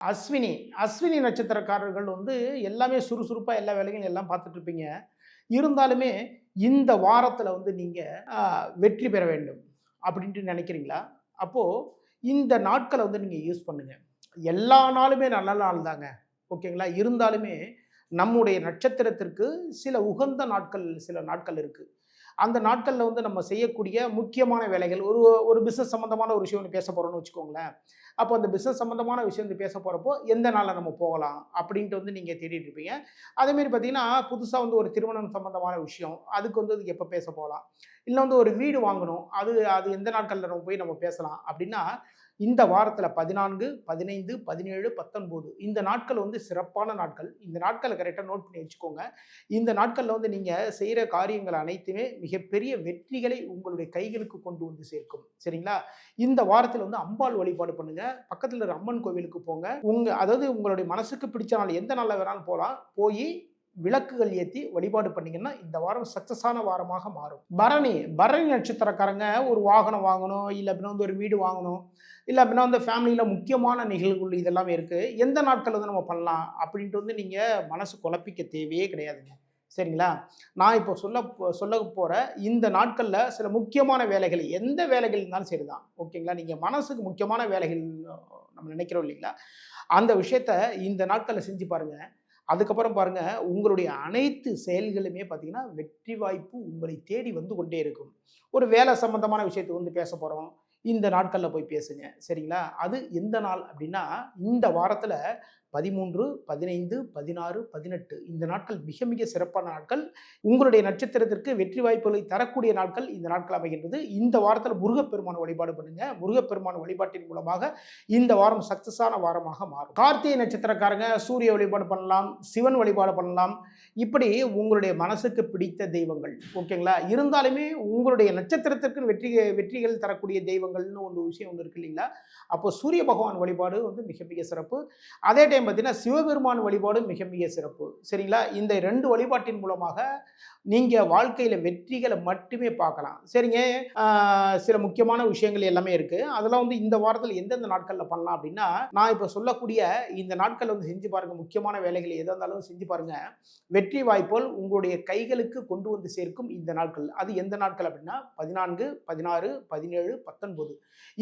அஸ்வினி அஸ்வினி நட்சத்திரக்காரர்கள் வந்து எல்லாமே சுறுசுறுப்பாக எல்லா வேலைகளும் எல்லாம் பார்த்துட்ருப்பீங்க இருந்தாலுமே இந்த வாரத்தில் வந்து நீங்கள் வெற்றி பெற வேண்டும் அப்படின்ட்டு நினைக்கிறீங்களா? அப்போது இந்த நாட்களை வந்து நீங்கள் யூஸ் பண்ணுங்க. எல்லா நாளுமே நல்ல நாள் தாங்க. ஓகேங்களா? இருந்தாலுமே நம்முடைய நட்சத்திரத்திற்கு சில உகந்த நாட்கள் சில நாட்கள் இருக்குது அந்த நாட்களில் வந்து நம்ம செய்யக்கூடிய முக்கியமான வேலைகள் ஒரு ஒரு பிஸ்னஸ் சம்மந்தமான ஒரு விஷயம் ஒன்று பேச போகிறோம்னு வச்சுக்கோங்களேன். அப்போ அந்த பிஸ்னஸ் சம்மந்தமான விஷயம் வந்து பேச போகிறப்போ எந்த நாளில் நம்ம போகலாம் அப்படின்ட்டு வந்து நீங்கள் தேடிட்டு இருப்பீங்க. அதேமாரி பார்த்தீங்கன்னா புதுசாக வந்து ஒரு திருமணம் சம்மந்தமான விஷயம் அதுக்கு வந்து எப்போ பேச போகலாம்? இல்லை வந்து ஒரு வீடு வாங்கணும். அது அது எந்த நாட்களில் நம்ம போய் நம்ம பேசலாம்? அப்படின்னா இந்த வாரத்தில் பதினான்கு பதினைந்து பதினேழு பத்தொன்பது. இந்த நாட்கள் வந்து சிறப்பான நாட்கள். இந்த நாட்களை கரெக்டாக நோட் பண்ணி வச்சுக்கோங்க. இந்த நாட்களில் வந்து நீங்கள் செய்கிற காரியங்கள் அனைத்துமே மிகப்பெரிய வெற்றிகளை உங்களுடைய கைகளுக்கு கொண்டு வந்து சேர்க்கும். சரிங்களா? இந்த வாரத்தில் வந்து அம்பாள் வழிபாடு பண்ணுங்கள் பக்கத்தில் இருக்கிற அம்மன் கோவிலுக்கு போங்க. உங்கள் அதாவது உங்களுடைய மனசுக்கு பிடிச்ச நாள் எந்த நாளில் வேணாலும் போகலாம் போய் விளக்குகள் ஏற்றி வழிபாடு பண்ணிங்கன்னா இந்த வாரம் சக்ஸஸான வாரமாக மாறும். பரணி பரணி நட்சத்திரக்காரங்க ஒரு வாகனம் வாங்கணும் இல்லை அப்படின்னா வந்து ஒரு வீடு வாங்கணும் இல்லை அப்படின்னா வந்து ஃபேமிலியில் முக்கியமான நிகழ்வுகள் இதெல்லாம் இருக்குது எந்த நாட்கள் வந்து நம்ம பண்ணலாம் அப்படின்ட்டு வந்து நீங்கள் மனசு குழப்பிக்க தேவையே கிடையாதுங்க. சரிங்களா? நான் இப்போ சொல்ல போ- சொல்ல போகிற இந்த நாட்களில் சில முக்கியமான வேலைகள் எந்த வேலைகள் இருந்தாலும் சரி தான் ஓகேங்களா? நீங்கள் மனசுக்கு முக்கியமான வேலைகள் நம்ம நினைக்கிறோம் இல்லைங்களா? அந்த விஷயத்த இந்த நாட்களில் செஞ்சு பாருங்கள் அதுக்கப்புறம் பாருங்க உங்களுடைய அனைத்து செயல்களுமே பார்த்தீங்கன்னா வெற்றி வாய்ப்பு உங்களை தேடி வந்து கொண்டே இருக்கும். ஒரு வேலை சம்பந்தமான விஷயத்துக்கு வந்து பேச போகிறோம் இந்த நாட்களில் போய் பேசுங்க. சரிங்களா? அது எந்த நாள் அப்படின்னா இந்த வாரத்தில் பதிமூன்று பதினைந்து பதினாறு பதினெட்டு. இந்த நாட்கள் மிக மிக சிறப்பான நாட்கள். உங்களுடைய நட்சத்திரத்திற்கு வெற்றி வாய்ப்புகளை தரக்கூடிய நாட்கள் இந்த நாட்கள் அமைகின்றது. இந்த வாரத்தில் முருகப்பெருமான வழிபாடு பண்ணுங்க. முருகப்பெருமான வழிபாட்டின் மூலமாக இந்த வாரம் சக்சஸான வாரமாக மாறும். கார்த்திகை நட்சத்திரக்காரங்க சூரிய வழிபாடு பண்ணலாம் சிவன் வழிபாடு பண்ணலாம். இப்படி உங்களுடைய மனசுக்கு பிடித்த தெய்வங்கள் ஓகேங்களா? இருந்தாலுமே உங்களுடைய நட்சத்திரத்திற்கு வெற்றி வெற்றிகள் தரக்கூடிய தெய்வங்கள்னு ஒரு விஷயம் ஒன்று இருக்கு இல்லைங்களா? அப்போ சூரிய பகவான் வழிபாடு வந்து மிக மிக சிறப்பு. அதே டைம் பார்த்தீங்கன்னா சிவபெருமான் வழிபாடும் மிக மிக சிறப்பு. சரிங்களா? இந்த ரெண்டு வழிபாட்டின் மூலமாக நீங்கள் வாழ்க்கையில் வெற்றிகளை மட்டுமே பார்க்கலாம். சரிங்க? சில முக்கியமான விஷயங்கள் எல்லாமே இருக்குது அதெல்லாம் வந்து இந்த வாரத்தில் எந்தெந்த நாட்களில் பண்ணலாம் அப்படின்னா நான் இப்போ சொல்லக்கூடிய இந்த நாட்கள் வந்து செஞ்சு பாருங்க. முக்கியமான வேலைகள் எதாக இருந்தாலும் செஞ்சு பாருங்கள் வெற்றி வாய்ப்புகள் உங்களுடைய கைகளுக்கு கொண்டு வந்து சேர்க்கும் இந்த நாட்கள். அது எந்த நாட்கள் அப்படின்னா பதினான்கு பதினாறு பதினேழு பத்தொன்பது.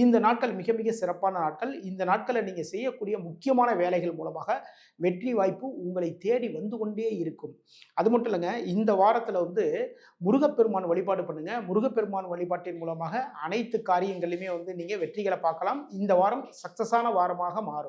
இந்த நாட்கள் மிக மிக சிறப்பான நாட்கள். இந்த நாட்களில் நீங்கள் செய்யக்கூடிய முக்கியமான வேலைகள் மூலமாக வெற்றி வாய்ப்பு உங்களை தேடி வந்து கொண்டே இருக்கும். அது மட்டும் இல்லைங்க இந்த வாரத்தில் வந்து முருகப்பெருமான் வழிபாடு பண்ணுங்க. முருகப்பெருமான் வழிபாட்டின் மூலமாக அனைத்து காரியங்களிலுமே வந்து நீங்கள் வெற்றிகளை பார்க்கலாம். இந்த வாரம் சக்ஸஸான வாரமாக மாறும்.